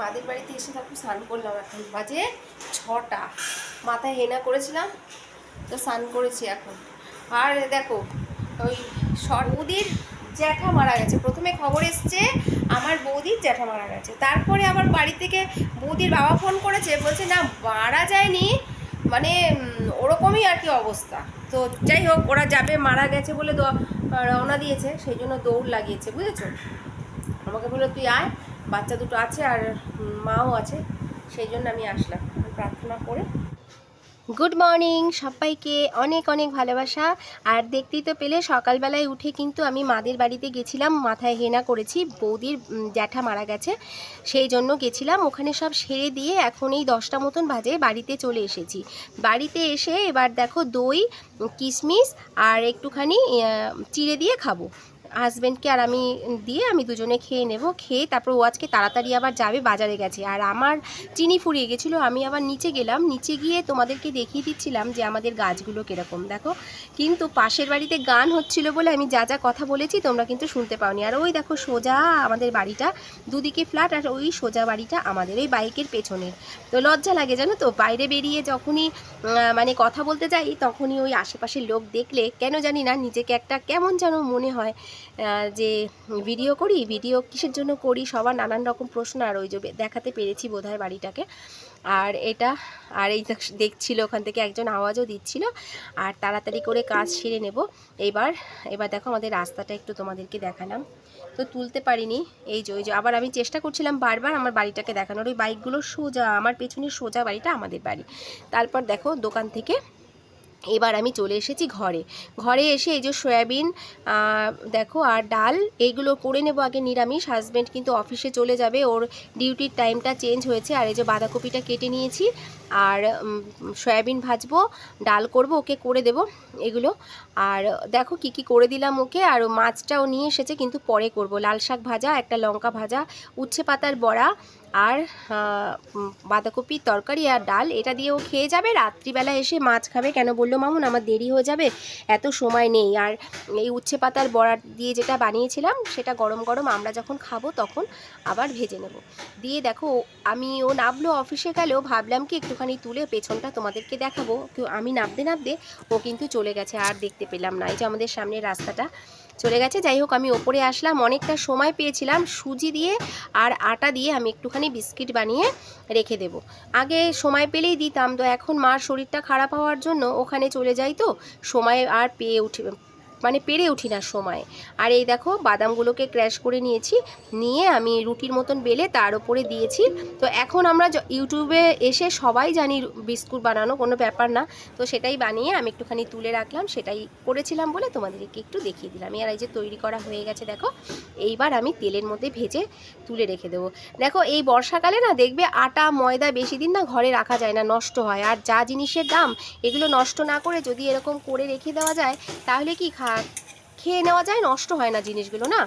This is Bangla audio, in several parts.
মাদের বাড়িতে এসে তারপর স্নান করলাম এখন। বাজে ছটা। মাথায় হেনা করেছিলাম, তো স্নান করেছি এখন। আর দেখো, ওই সর্বদির জ্যাঠা মারা গেছে। প্রথমে খবর এসছে, আমার বৌদির জ্যাঠা মারা গেছে। তারপরে আমার বাড়ি থেকে বৌদির বাবা ফোন করেছে, বলছে, না, মারা যায়নি। মানে ওরকমই আর কি অবস্থা। তো যাই হোক, ওরা যাবে, মারা গেছে বলে রওনা দিয়েছে। সেই জন্য দৌড় লাগিয়েছে, বুঝেছ? আমাকে বলল, তুই আয় বাচ্চা দুটো আছে আর মাও আছে, সেই জন্য আমি আসলাম। প্রার্থনা করে। গুড মর্নিং সবাইকে অনেক অনেক ভালোবাসা। আর দেখতেই তো পেলে, সকালবেলায় উঠে কিন্তু আমি মাদের বাড়িতে গেছিলাম, মাথায় হেনা করেছি, বৌদির জ্যাঠা মারা গেছে, সেই জন্য গেছিলাম। ওখানে সব সেরে দিয়ে এখন এই দশটা মতন বাজে, বাড়িতে চলে এসেছি। বাড়িতে এসে এবার দেখো দই, কিশমিশ আর একটুখানি চিড়ে দিয়ে খাব। হাজব্যান্ডকে আর আমি দিয়ে আমি দুজনে খেয়ে নেব। খেয়ে তারপর ও আজকে তাড়াতাড়ি আবার যাবে, বাজারে গেছে। আর আমার চিনি ফুরিয়ে গেছিল, আমি আবার নিচে গেলাম। নিচে গিয়ে তোমাদেরকে দেখিয়ে দিচ্ছিলাম যে আমাদের গাছগুলো কীরকম। দেখো, কিন্তু পাশের বাড়িতে গান হচ্ছিল বলে আমি যা যা কথা বলেছি তোমরা কিন্তু শুনতে পাওনি। আর ওই দেখো সোজা আমাদের বাড়িটা, দুদিকে ফ্ল্যাট আর ওই সোজা বাড়িটা আমাদের ওই বাইকের পেছনে তো লজ্জা লাগে জানো তো? বাইরে বেরিয়ে যখনই মানে কথা বলতে যাই, তখনই ওই আশেপাশের লোক দেখলে কেন জানি না নিজেকে একটা কেমন যেন মনে হয় যে ভিডিও করি ভিডিও কিসের জন্য করি, সবার নানান রকম প্রশ্ন আর ওই যে দেখাতে পেরেছি বোধহয় বাড়িটাকে। আর এটা, আর এই দেখ- দেখছিল, ওখান থেকে একজন আওয়াজও দিচ্ছিল। আর তাড়াতাড়ি করে কাজ সেরে নেব। এবার এবার দেখো আমাদের রাস্তাটা একটু তোমাদেরকে দেখালাম। তো তুলতে পারিনি। এই যে, ওই যে, আবার আমি চেষ্টা করছিলাম বারবার আমার বাড়িটাকে দেখানোর। ওই বাইকগুলো সোজা, আমার পেছনের সোজা বাড়িটা আমাদের বাড়ি। তারপর দেখো দোকান থেকে এবার আমি চলে এসেছি ঘরে। ঘরে এসে এই যে সয়াবিন দেখো, আর ডাল এইগুলো করে নেব আগে নিরামিষ। হাজব্যান্ড কিন্তু অফিসে চলে যাবে, ওর ডিউটির টাইমটা চেঞ্জ হয়েছে। আর এই যে বাঁধাকপিটা কেটে নিয়েছি। আর সয়াবিন ভাজবো, ডাল করব, ওকে করে দেব এগুলো। আর দেখো কি কি করে দিলাম ওকে, আর মাছটাও নিয়ে এসেছে, কিন্তু পরে করব। লাল শাক ভাজা, একটা লঙ্কা ভাজা, উচ্ছে পাতার বড়া, আর বাঁধাকপির তরকারি আর ডাল। এটা দিয়ে ও খেয়ে যাবে, রাত্রিবেলা এসে মাছ খাবে। কেন বলল মামুন? আমার দেরি হয়ে যাবে, এত সময় নেই। আর এই উচ্ছে পাতার বড়া দিয়ে যেটা বানিয়েছিলাম, সেটা গরম গরম আমরা যখন খাব তখন আবার ভেজে নেব। দিয়ে দেখো আমি, ও নামলো, অফিসে গেলেও ভাবলাম কি একটুখানি তুলে পেছনটা তোমাদেরকে দেখাবো। কেউ আমি নামতে নামতে ও কিন্তু চলে গেছে, আর দেখতে পেলাম না। এই যে আমাদের সামনে রাস্তাটা চলে গেছে। যাই হোক, আমি ওপরে আসলাম। অনেকটা সময় পেয়েছিলাম সুজি দিয়ে আর আটা দিয়ে আমি একটুখানি বিস্কিট বানিয়ে রেখে দেব। আগে সময় পেলেই দিতাম, তো এখন মার শরীরটা খারাপ হওয়ার জন্য ওখানে চলে যাই তো। সময় আর পেয়ে উঠে মানে পেরে উঠি না সময়। আর এই দেখো, বাদামগুলোকে ক্র্যাশ করে নিয়েছি, নিয়ে আমি রুটির মতন বেলে তার উপরে দিয়েছি। তো এখন আমরা ইউটিউবে এসে সবাই জানি বিস্কুট বানানো কোনো ব্যাপার না। তো সেটাই বানিয়ে আমি একটুখানি তুলে রাখলাম, সেটাই করেছিলাম বলে তোমাদেরকে একটু দেখিয়ে দিলাম। আর এই যে তৈরি করা হয়ে গেছে, দেখো, এইবার আমি তেলের মধ্যে ভেজে তুলে রেখে দেবো। দেখো, এই বর্ষাকালে না দেখবে আটা, ময়দা বেশি দিন না ঘরে রাখা যায় না, নষ্ট হয়। আর যা জিনিসের দাম, এগুলো নষ্ট না করে যদি এরকম করে রেখে দেওয়া যায়, তাহলে কি খা খেয়ে নেওয়া যায়, নষ্ট হয় না জিনিসগুলো, না?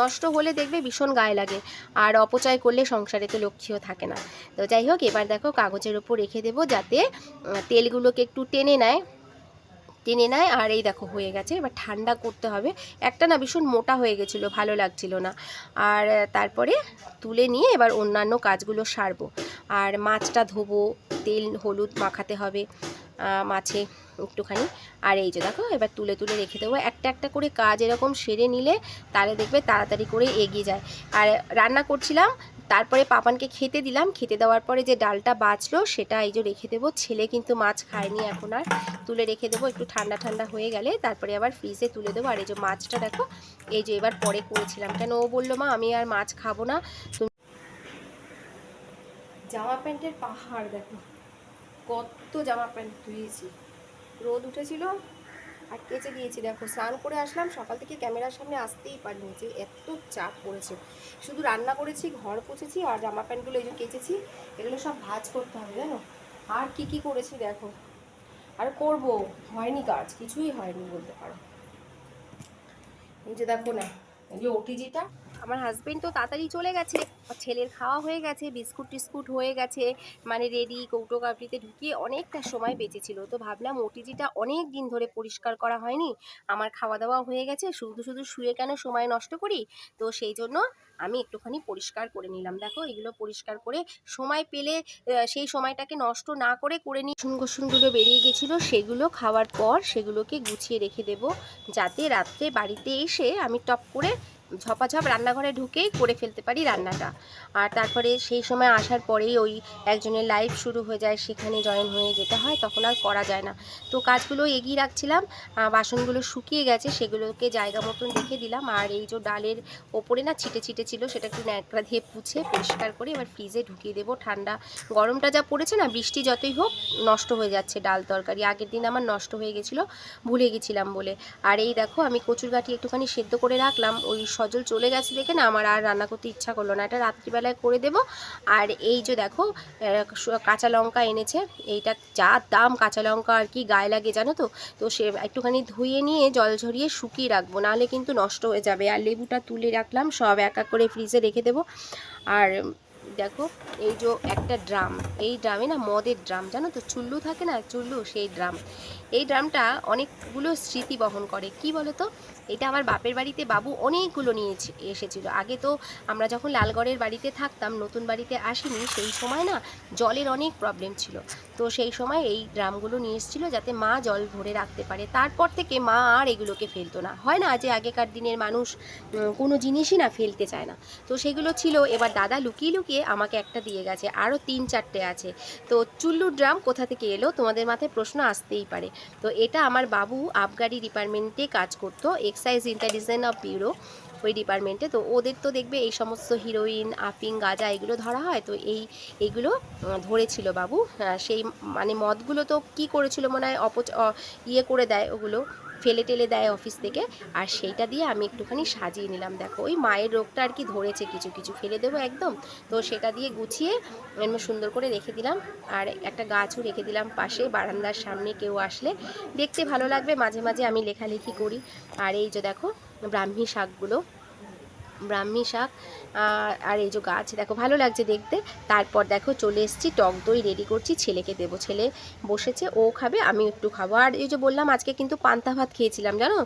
নষ্ট হলে দেখবে ভীষণ গায়ে লাগে। আর অপচয় করলে সংসারে তো লক্ষ্যও থাকে না। তো যাই হোক, এবার দেখো কাগজের ওপর রেখে দেবো যাতে তেলগুলোকে একটু টেনে নেয়। টেনে নেয়, আর এই দেখো হয়ে গেছে। এবার ঠান্ডা করতে হবে। একটা না ভীষণ মোটা হয়ে গেছিল, ভালো লাগছিল না। আর তারপরে তুলে নিয়ে এবার অন্যান্য কাজগুলো সারবো। আর মাছটা ধোবো, তেল, হলুদ মাখাতে হবে মাছে একটুখানি। আর এই যে দেখো, এবার তুলে তুলে রেখে দেবো। একটা একটা করে কাজ এরকম সেরে নিলে তাহলে দেখবে তাড়াতাড়ি করে এগিয়ে যায়। আর রান্না করছিলাম তারপরে পাপানকে খেতে দিলাম। খেতে দেওয়ার পরে যে ডালটা বাঁচলো, সেটা এই যে রেখে দেবো। ছেলে কিন্তু মাছ খায়নি এখন আর। তুলে রেখে দেবো, একটু ঠান্ডা ঠান্ডা হয়ে গেলে। তারপরে আবার ফ্রিজে তুলে দেবো। আর এই যে মাছটা দেখো, এই যে এবার পরে করেছিলাম। কেন ও বলল, মা, আমি আর মাছ খাব না। তুমি জামা প্যান্টের পাহাড় দেখো। কত জামা প্যান্ট ধুয়েছি। রোদ উঠেছিল আর কেচে দিয়েছি। দেখো, স্নান করে আসলাম, সকাল থেকে ক্যামেরার সামনে আসতেই পারিনি যে এত চাপ পড়েছে। শুধু রান্না করেছি, ঘর পুছেছি আর জামা প্যান্টগুলো এই যে কেচেছি, এগুলো সব ভাজ করতে হবে, জানো? আর কি কি করেছি দেখো? আর করব, হয়নি কাজ, কিছুই হয়নি বলতে পারো। এই যে দেখো না, এই যে ওটিজিটা আমার হাজব্যান্ড তো তাড়াতাড়ি চলে গেছে ছেলের খাওয়া হয়ে গেছে, বিস্কুট টিস্কুট হয়ে গেছে মানে রেডি কৌটো কাপড়িতে ঢুকিয়ে অনেকটা সময় বেঁচেছিল। তো ভাবলাম ওটিজিটা অনেক দিন ধরে পরিষ্কার করা হয়নি, আমার খাওয়া দাওয়া হয়ে গেছে, শুধু শুধু শুয়ে কেন সময় নষ্ট করি? তো সেই জন্য আমি একটুখানি পরিষ্কার করে নিলাম। দেখো, এগুলো পরিষ্কার করে সময় পেলে সেই সময়টাকে নষ্ট না করে করে নিই কুসুম কুসুমগুলো বেরিয়ে গেছিল, সেগুলো খাওয়ার পর সেগুলোকে গুছিয়ে রেখে দেব, যাতে রাত্রে বাড়িতে এসে আমি টপ করে ঝপাঝপ রান্নাঘরে ঢুকেই করে ফেলতে পারি রান্নাটা। আর তারপরে সেই সময় আসার পরেই ওই একজনের লাইভ শুরু হয়ে যায়, সেখানে জয়েন হয়ে যেতে হয়, তখন আর করা যায় না। তো কাজগুলো এগিয়ে রাখছিলাম বাসনগুলো শুকিয়ে গেছে, সেগুলোকে জায়গা মতন রেখে দিলাম। আর এই যে ডালের ওপরে না ছিটে ছিটে ছিল, সেটা একটু ন্যাকড়া দিয়ে পুছে পরিষ্কার করে এবার ফ্রিজে ঢুকিয়ে দেবো। ঠান্ডা গরমটা যা পড়েছে না, বৃষ্টি যতই হোক, নষ্ট হয়ে যাচ্ছে ডাল তরকারি। আগের দিন আমার নষ্ট হয়ে গেছিল, ভুলে গেছিলাম বলে। আর এই দেখো, আমি কচুর গাঠি একটুখানি সেদ্ধ করে রাখলাম, ওই সজল চলে গেছে দেখে না আমার আর রান্না করতে ইচ্ছা করল না। এটা রাত্রিবেলায় করে দেব। আর এই যে দেখো কাঁচা লঙ্কা এনেছে। এইটা যা দাম কাঁচা লঙ্কা আর কি গায়ে লাগে জানো তো? তো সে একটুখানি ধুয়ে নিয়ে জল ঝরিয়ে শুকিয়ে রাখব। নাহলে কিন্তু নষ্ট হয়ে যাবে। আর লেবুটা তুলে রাখলাম, সব এক এক করে ফ্রিজে রেখে দেবো। আর দেখো, এই যে একটা ড্রাম, এই ড্রামে না মদের ড্রাম, জানো তো, চুল্লু থাকে না, চুল্লু, সেই ড্রাম। এই ড্রামটা অনেকগুলো স্মৃতি বহন করে। কি বলো তো এটা আমার বাপের বাড়িতে বাবু অনেকগুলো নিয়ে এসে- এসেছিল। আগে তো আমরা যখন লালগড়ের বাড়িতে থাকতাম, নতুন বাড়িতে আসিনি, সেই সময় না জলের অনেক প্রবলেম ছিল। তো সেই সময় এই ড্রামগুলো নিয়ে এসেছিল যাতে মা জল ভরে রাখতে পারে। তারপর থেকে মা আর এগুলোকে ফেলতো না। হয় না যে আগেকার দিনের মানুষ কোনো জিনিসই না ফেলতে চায় না। তো সেগুলো ছিল। এবার দাদা লুকিয়ে লুকিয়ে আমাকে একটা দিয়ে গেছে। আরও তিন চারটে আছে। তো চুল্লুর ড্রাম কোথা থেকে এলো? তোমাদের মাথায় প্রশ্ন আসতেই পারে। তো এটা আমার বাবু আবগারি ডিপার্টমেন্টে কাজ করতো, এক্সাইজ ইন্টেলিজেন্স অফ ব্যুরো ওই ডিপার্টমেন্টে। তো ওদের তো দেখবে এই সমস্ত হিরোইন আফিং গাঁজা এগুলো ধরা হয়। তো এই, এইগুলো ধরেছিল বাবু। সেই মানে মদগুলো তো কি করেছিল মনে হয়? অপচ ইয়ে করে দেয় ওগুলো। ফেলে টেলে দেয় অফিস থেকে। আর সেইটা দিয়ে আমি একটুখানি সাজিয়ে নিলাম। দেখো, ওই মায়ের রোগটা আর কি ধরেছে কিছু কিছু ফেলে দেবো একদম। তো সেটা দিয়ে গুছিয়ে সুন্দর করে রেখে দিলাম। আর একটা গাছও রেখে দিলাম পাশে, বারান্দার সামনে কেউ আসলে। দেখতে ভালো লাগবে, মাঝে মাঝে আমি লেখালেখি করি। আর এই যে দেখো, ব্রাহ্মী শাকগুলো। ব্রাহ্মী শাক, আর এই যে গাছ, দেখো ভালো লাগছে দেখতে। তারপর দেখো চলে এসেছি, টক দই রেডি করছি, ছেলেকে দেবো। ছেলে বসেছে, ও খাবে, আমি একটু খাব। আর এই যে বললাম, আজকে কিন্তু পান্তা ভাত খেয়েছিলাম, জানো?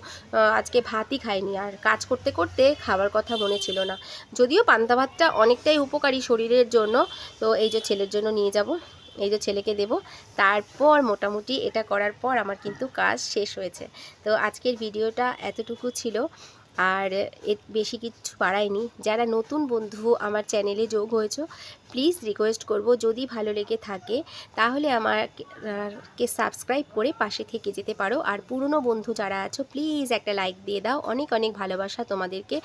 আজকে ভাতই খাইনি। আর কাজ করতে করতে খাবার কথা মনে ছিল না। যদিও পান্তা ভাতটা অনেকটাই উপকারী শরীরের জন্য, তো এই যে ছেলের জন্য নিয়ে যাব। এই যে ছেলেকে দেব। তারপর মোটামুটি এটা করার পর আমার কিন্তু কাজ শেষ হয়েছে। তো আজকের ভিডিওটা এতটুকু ছিল। আর বেশি কিছু বাড়াইনি। যারা নতুন বন্ধু আমার চ্যানেলে যোগ হয়েছো প্লিজ রিকোয়েস্ট করব, যদি ভালো লেগে থাকে, তাহলে আমাকে সাবস্ক্রাইব করে পাশে থেকে যেতে পারো। আর পুরনো বন্ধু যারা আছো প্লিজ একটা লাইক দিয়ে দাও। অনেক অনেক ভালোবাসা তোমাদেরকে।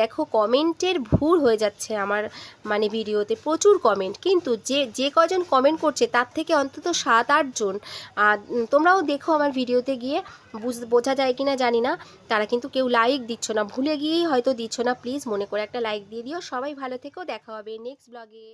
দেখো কমেন্টের ভুল হয়ে যাচ্ছে আমার মানে ভিডিওতে প্রচুর কমেন্ট কিন্তু যে যে কজন কমেন্ট করছে, তার থেকে অন্তত সাত আটজন তোমরাও দেখো আমার ভিডিওতে গিয়ে, বুঝ, বোঝা যায় কি না জানি না। তারা কিন্তু কেউ লাইক দিচ্ছ না। ভুলে গিয়েই হয়তো দিচ্ছ না। প্লিজ মনে করে একটা লাইক দিয়ে দিও। সবাই ভালো থেকেও দেখা হবে নেক্সট ব্লগে